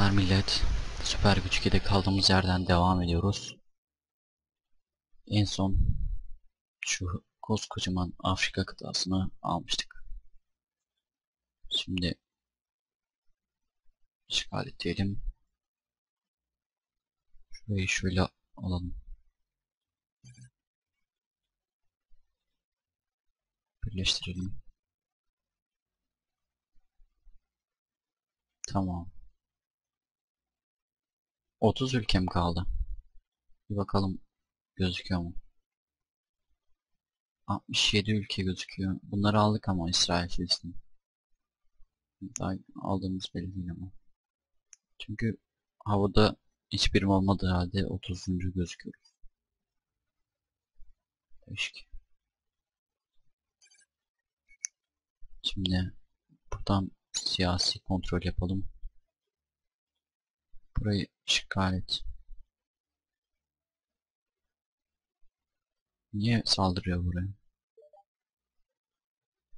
Selamlar millet. Süper Güç 2'de kaldığımız yerden devam ediyoruz. En son şu koskocaman Afrika kıtasını almıştık. Şimdi işgal edelim. Şurayı şöyle alalım. Birleştirelim. Tamam. 30 ülkem kaldı. Bir bakalım gözüküyor mu? 67 ülke gözüküyor. Bunları aldık ama İsrail Filistin. Daha aldığımız belli değil ama. Çünkü havada hiçbirim olmadığı halde 30. gözüküyoruz. Değişik. Şimdi buradan siyasi kontrol yapalım. Burayı işgal et. Niye saldırıyor buraya?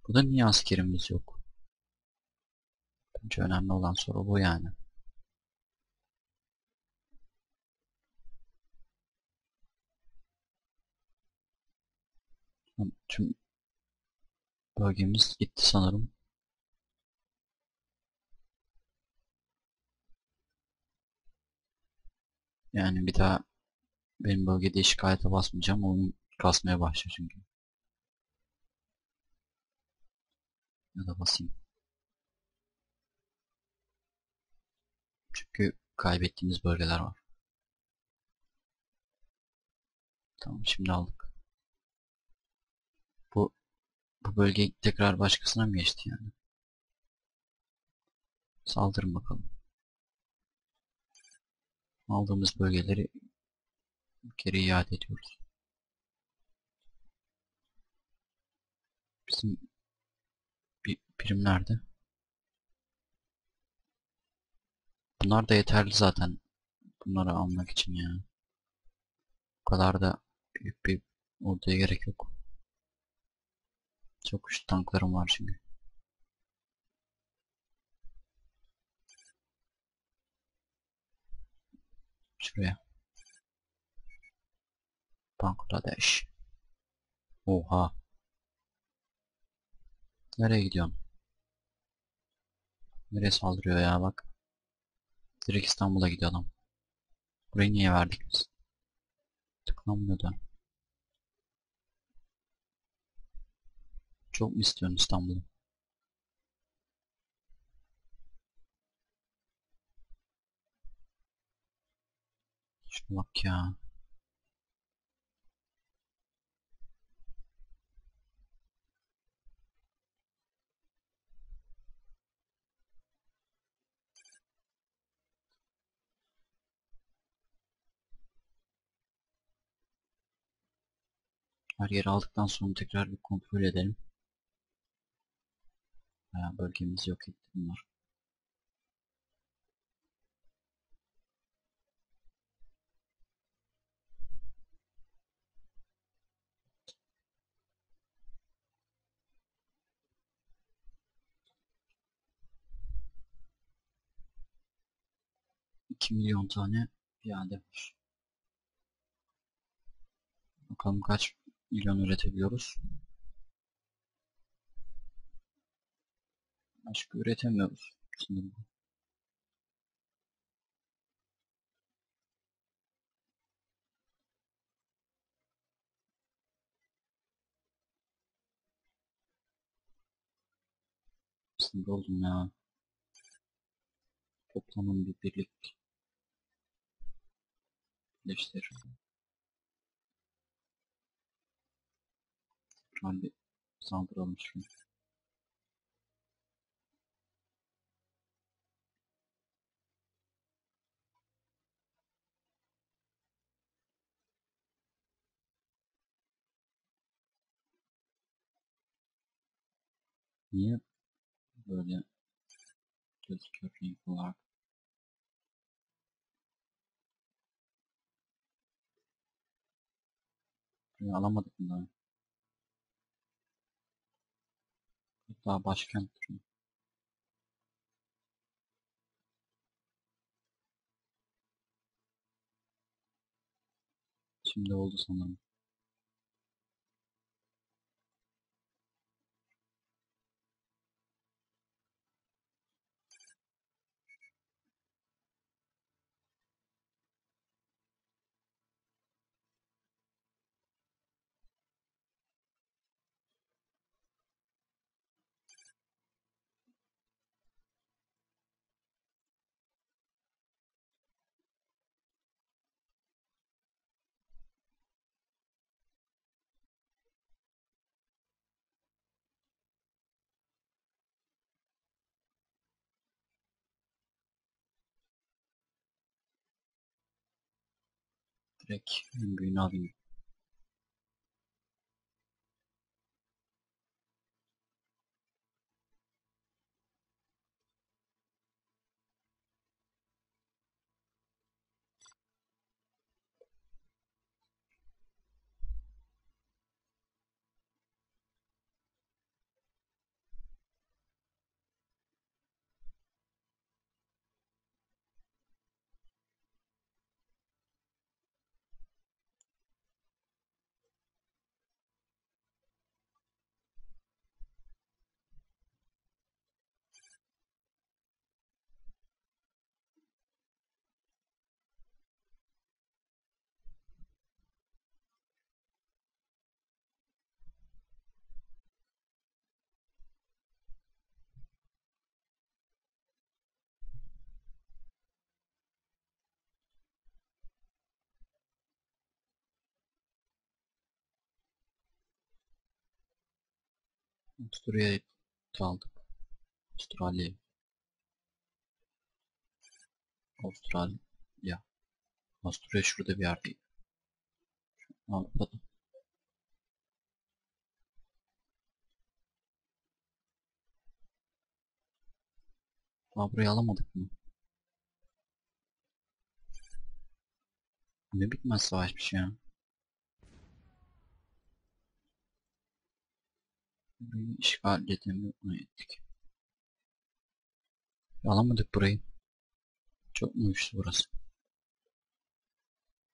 Burada niye askerimiz yok? Bence önemli olan soru bu yani. Tüm bölgemiz gitti sanırım. Yani bir daha benim bölgede işgalete basmayacağım. Oyun kasmaya başlıyor çünkü. Ya da basayım. Çünkü kaybettiğimiz bölgeler var. Tamam şimdi aldık. Bu bu bölge tekrar başkasına mı geçti yani? Saldırın bakalım. Aldığımız bölgeleri geri iade ediyoruz. Bizim bir birim nerede? Bunlar da yeterli zaten. Bunları almak için yani. Bu kadar da büyük bir orduya gerek yok. Çok güçlü tanklarım var çünkü. Şuraya. Bangladeş. Oha. Nereye gidiyorsun? Nereye saldırıyor ya bak. Direkt İstanbul'a gidiyor adam. Burayı niye verdik biz? Tıklanmıyordu. Çok mu istiyorsun İstanbul'u? Bak ya. Her yeri aldıktan sonra tekrar bir kontrol edelim. Bölgemizi yok etti bunlar. İki milyon tane piyade var. Bakalım kaç milyon üretebiliyoruz. Başka üretemiyoruz sanırım. Oldum ya. Toplamın bir birlik. Birleştir. Tekrar bir saldıralım şunu. Niye böyle gözüküyor renk olarak? Ya, alamadık bunları. Hatta başkent. Şimdi oldu sanırım. Direkt en büyüğünü. Avusturya'yı aldık. Avustralya. Avustralya. Avusturya şurada bir yerdeydi. Avrupa'da. Aa burayı alamadık mı? Ne bitmez savaşmış ya. Burayı işgal edemiyor ettik. Alamadık burayı. Çok mu güçlü burası?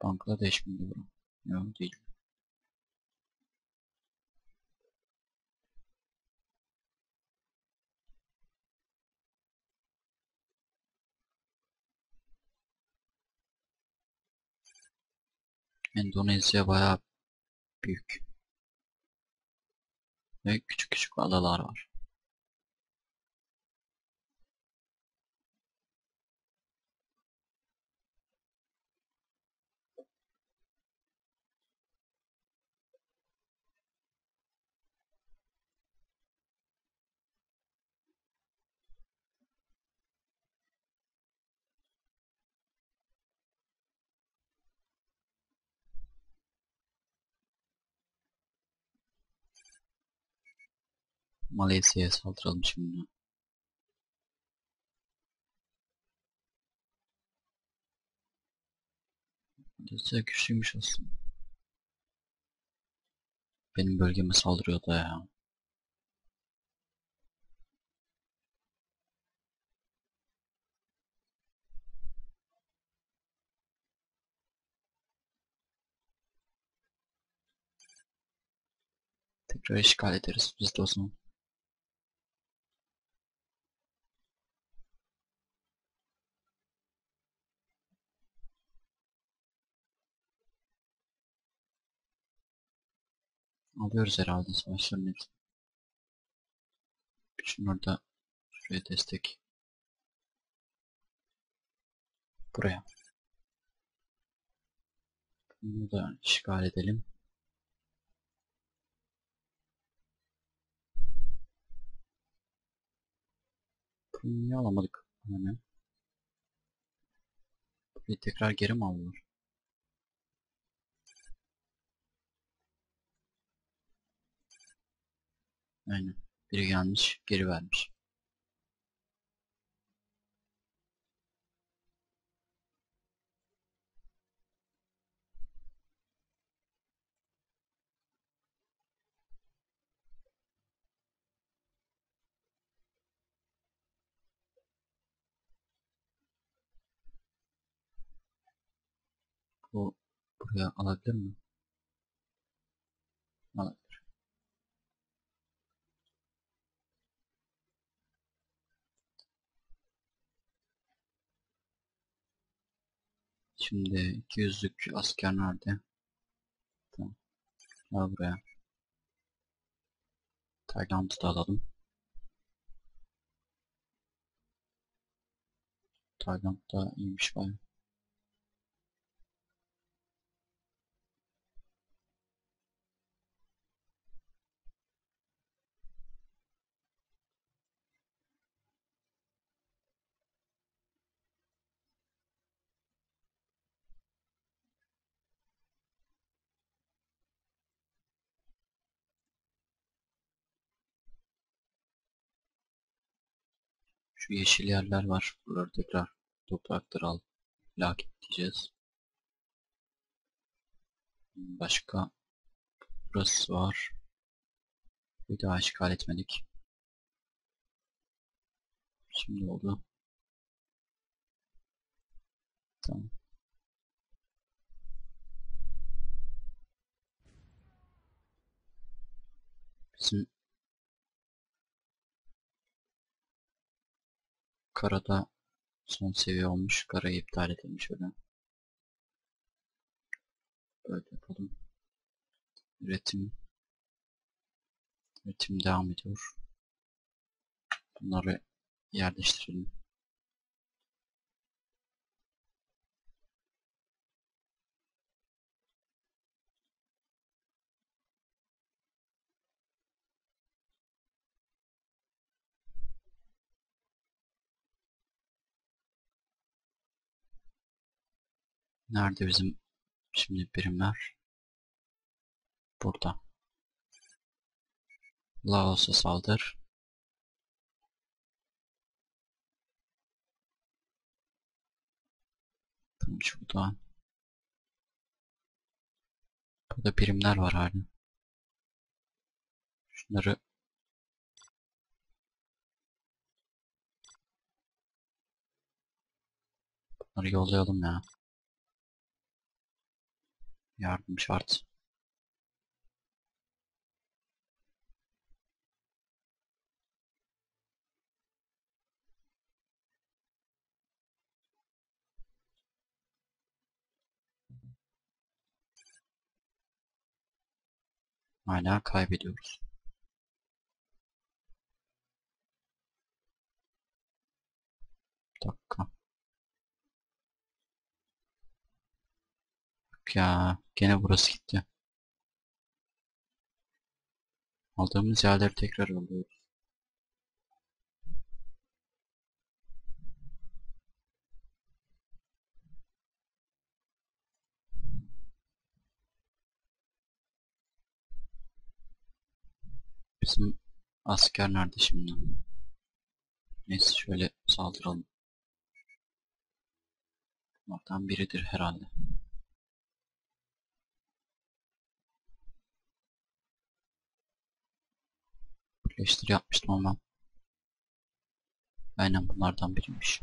Bangladeş miydi bura? Yok değil. Endonezya bayağı büyük. Ve küçük küçük adalar var. Malezya'ya saldıralım şimdi. Malezya güçlüymüş aslında. Benim bölgeme saldırıyor da ya. Tekrar işgal ederiz biz de o zaman. Alıyoruz herhalde savaşların hepsini. Şunu orada şuraya destek. Buraya. Bunu da işgal edelim. Bunu niye alamadık? Hani. Burayı tekrar geri mi aldılar? Aynen. Biri gelmiş, geri vermiş. Bu buraya alabilir mi? Alabilir. Şimdi 200'lük asker nerede? Tamam. Gel buraya. Tayland'ı da alalım. Tayland da iyiymiş bayağı. Şu yeşil yerler var. Buraları tekrar topraktır al. Lak diyeceğiz. Başka burası var. Bir daha işgal etmedik. Şimdi oldu. Tamam. Bizim karada son seviye olmuş. Karayı iptal edelim şöyle. Böyle yapalım. Üretim üretim devam ediyor. Bunları yerleştirelim. Nerede bizim şimdi birimler? Burada. Laos'a saldır. Tamam şurada. Burada birimler var hala. Şunları Bunları yollayalım ya. Yardım şart. Hala kaybediyoruz. Bir dakika. Ya gene burası gitti. Aldığımız yerleri tekrar alıyoruz. Bizim asker nerede şimdi? Neyse şöyle saldıralım. Bunlardan biridir herhalde. Birleştir yapmıştım ama. Aynen bunlardan biriymiş.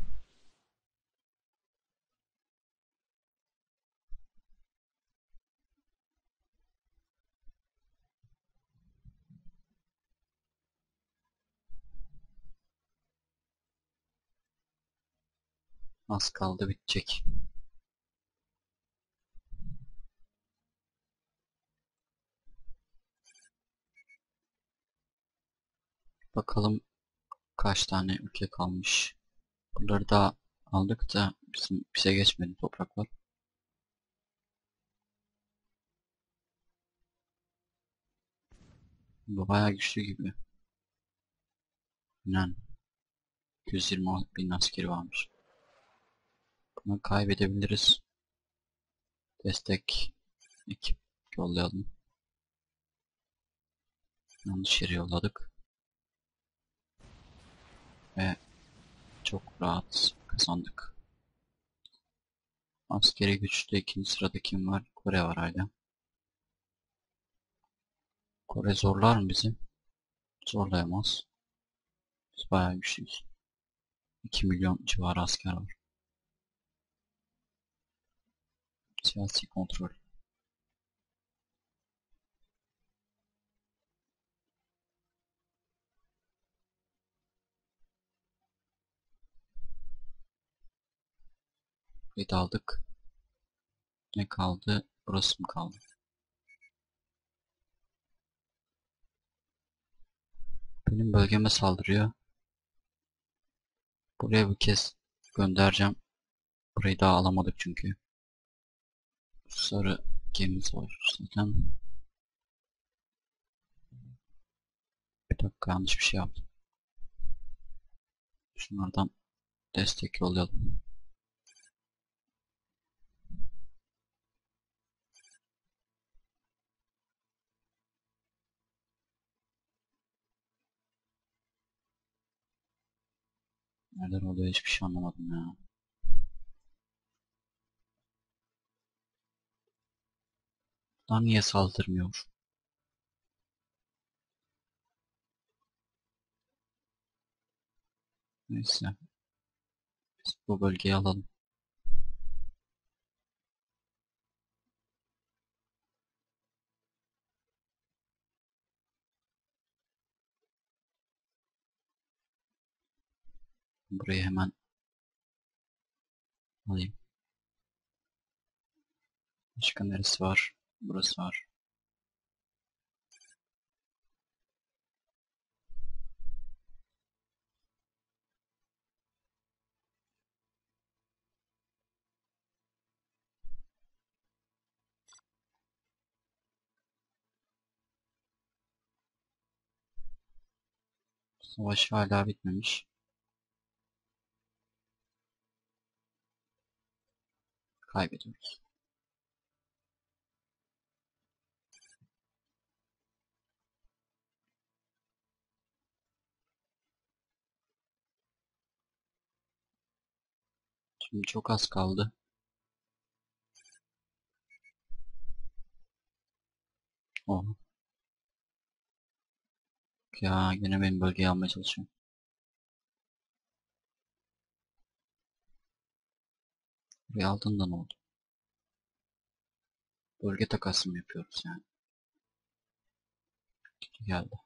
Az kaldı bitecek. Bakalım kaç tane ülke kalmış. Bunları da aldık da bizim bize geçmedi topraklar. Bu bayağı güçlü gibi. Yunan. 220 bin askeri varmış. Bunu kaybedebiliriz. Destek ekip yollayalım. Yanlış yere yolladık. Ve çok rahat kazandık. Askeri güçte ikinci sırada kim var? Kore var hala. Kore zorlar mı bizi? Zorlayamaz. Biz bayağı güçlüyüz. 2 milyon civarı asker var. Siyasi kontrol. Burayı aldık. Ne kaldı? Burası mı kaldı? Benim bölgeme saldırıyor. Buraya bir kez göndereceğim. Burayı daha alamadık çünkü. Sarı gemimiz var zaten. Bir dakika yanlış bir şey yaptım. Şunlardan destek yollayalım. Nereden oluyor hiçbir şey anlamadım ya. Lan niye saldırmıyor? Neyse. Biz bu bölgeyi alalım. Burayı hemen alayım. Başka neresi var? Burası var. Savaş hala bitmemiş. Kaybediyoruz. Şimdi çok az kaldı. Oh. Ya gene benim bölgeyi almaya çalışıyorum. Burayı aldığında ne oldu? Bölge takası mı yapıyoruz yani? Geldi.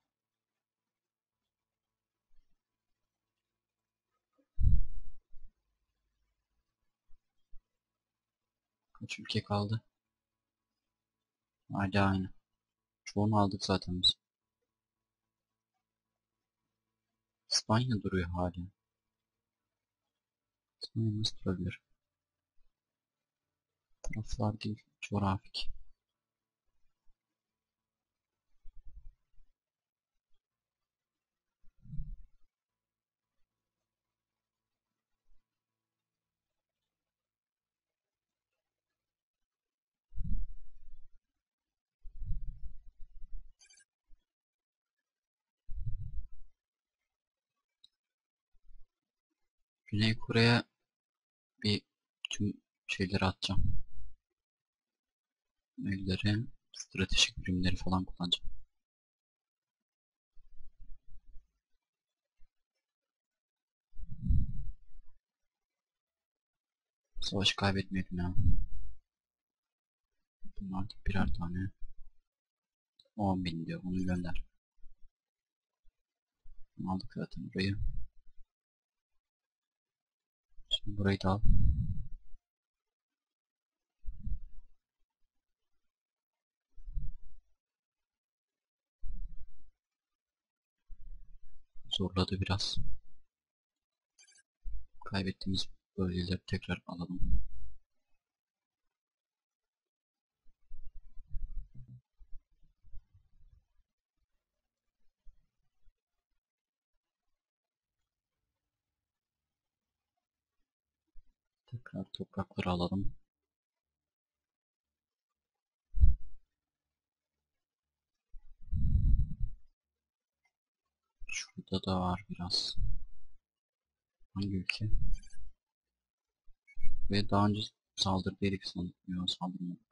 Kaç ülke kaldı? Hala aynı. Çoğunu aldık zaten biz. İspanya duruyor hala. İspanya nasıl durabilir? Taraflar değil, coğrafik. Güney Kore'ye bir tüm şeyleri atacağım. Neyleri, stratejik birimleri falan kullanacağım. Savaşı kaybetmeyelim ya. Bunlar birer tane. 10 bin diyor. Onu gönder. Aldık zaten burayı. Şimdi burayı da al. Zorladı biraz. Kaybettiğimiz bölgeleri tekrar alalım. Tekrar toprakları alalım. Şurada da var biraz. Hangi ülke? Ve daha önce saldırdıydık sanırım. Yok saldırmadık.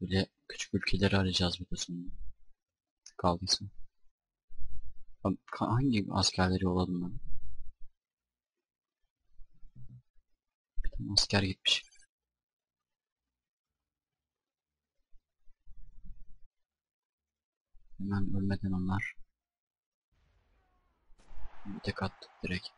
Böyle küçük ülkeleri arayacağız bir de sonra. Kaldıysa. Hangi askerleri yolladım ben? Bir tane asker gitmiş. Hemen ölmeden onlar. Bir tek attık direkt.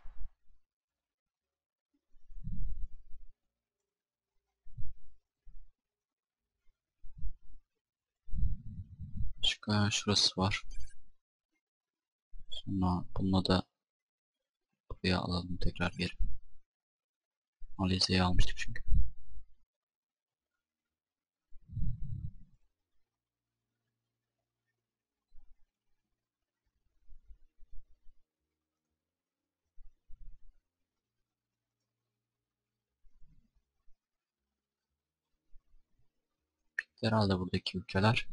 Başka şurası var. Sonra bununla da buraya alalım tekrar geri. Malezya'yı almıştık çünkü. Herhalde buradaki ülkeler.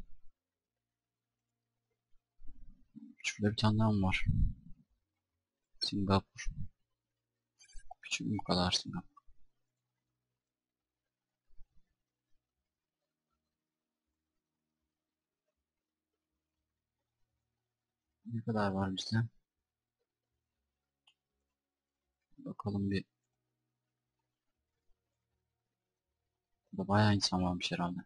Şurada bir tane daha var? Singapur. Küçük bu kadar Singapur. Ne kadar var bizde? Bakalım bir. Burada bayağı insan varmış herhalde.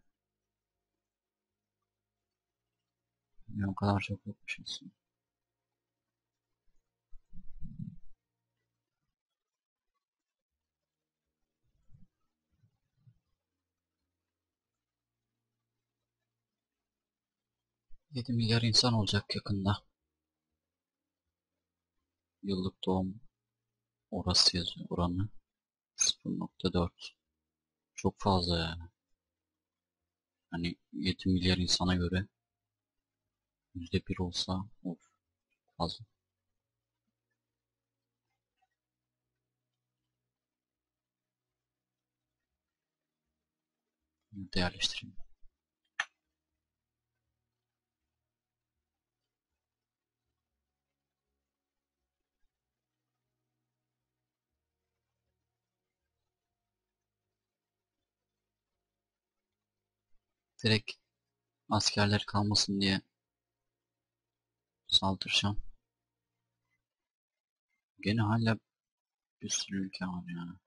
Ne o kadar çok aslında. Yedi milyar insan olacak yakında. Yıllık doğum orası yazıyor oranı. 0.4 Çok fazla yani. Hani 7 milyar insana göre %1 olsa of fazla. Bunu yerleştireyim. Direkt askerler kalmasın diye saldıracağım. Gene hala bir sürü ülke var yani.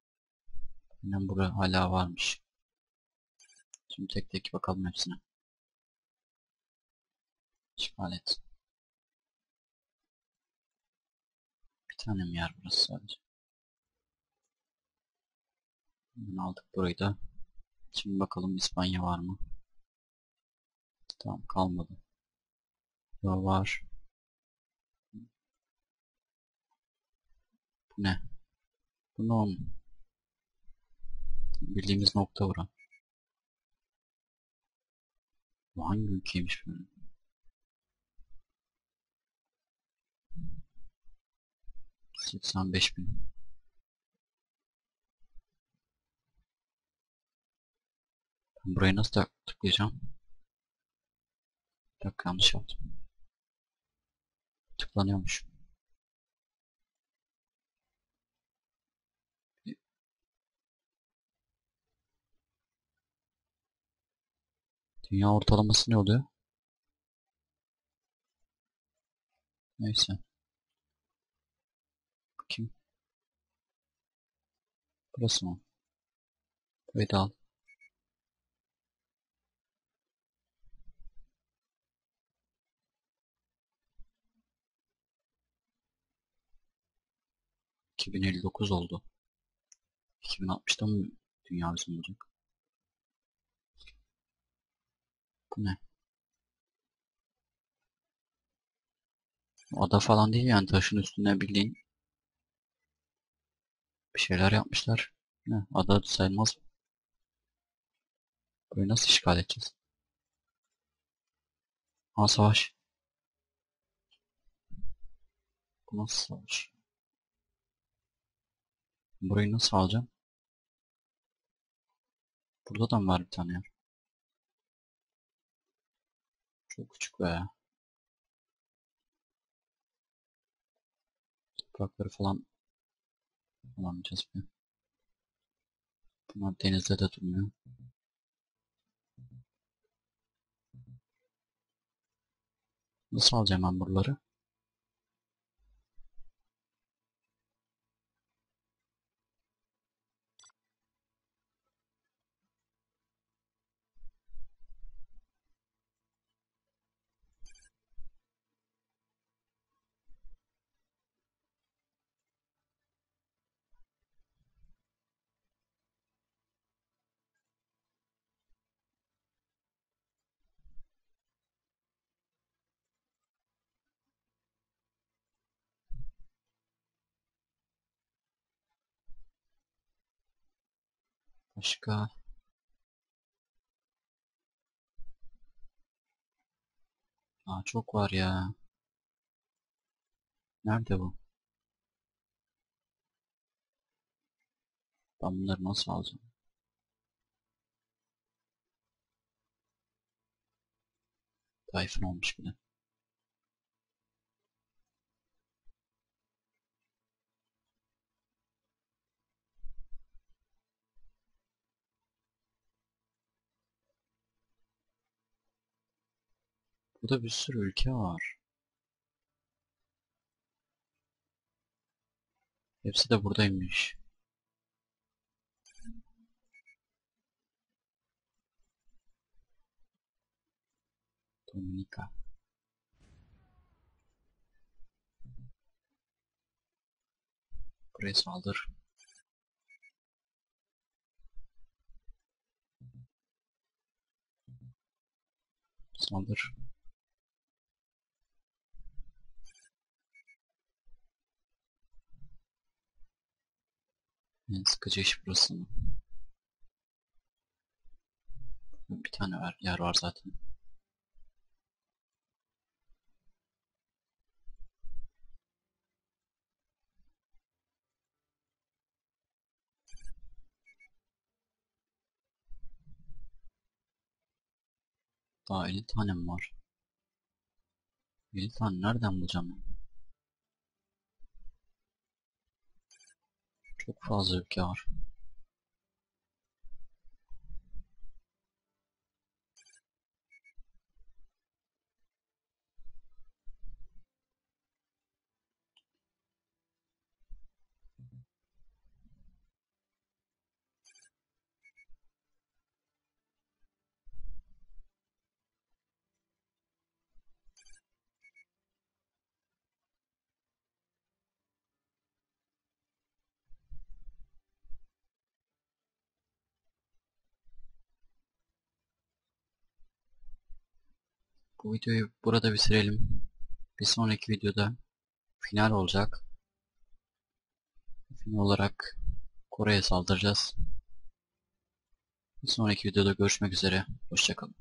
Aynen bura hala varmış. Şimdi tek tek bakalım hepsine. İşgal et. Bir tane mi yer burası sadece? Hemen aldık burayı da. Şimdi bakalım İspanya var mı? Tamam kalmadı. Ya var. Bu ne? Bu ne oğlum? Bildiğimiz nokta bura. Bu hangi ülkeymiş böyle? Seksen beş bin. Burayı nasıl tıklayacağım? Bir dakika yanlış yaptım. Tıklanıyormuş. Dünya ortalaması ne oluyor? Neyse. Bakayım. Burası mı? Burayı da al. ...2059 oldu. 2060'da mı dünya bizim olacak? Bu ne? Ada falan değil yani taşın üstüne bildiğin bir şeyler yapmışlar. Ne? Ada sayılmaz mı? Nasıl işgal edeceğiz? Ha savaş. Bu nasıl savaş? Burayı nasıl alacağım? Burada da mı var bir tane yer? Çok küçük be. Toprakları falan alamayacağız bir. Bunlar denizde de durmuyor. Nasıl alacağım ben buraları? Başka? Aa, çok var ya. Nerede bu? Ben bunları nasıl alacağım? Tayfun olmuş bir de. Burada bir sürü ülke var. Hepsi de buradaymış. Dominika. Buraya saldır. Saldır. En sıkıcı iş burası? Bir tane var, yer var zaten. Daha 50 tane mi var? 50 tane nereden bulacağım ben? Çok fazla ülke Bu videoyu burada bitirelim. Bir sonraki videoda final olacak. Final olarak Kore'ye saldıracağız. Bir sonraki videoda görüşmek üzere. Hoşçakalın.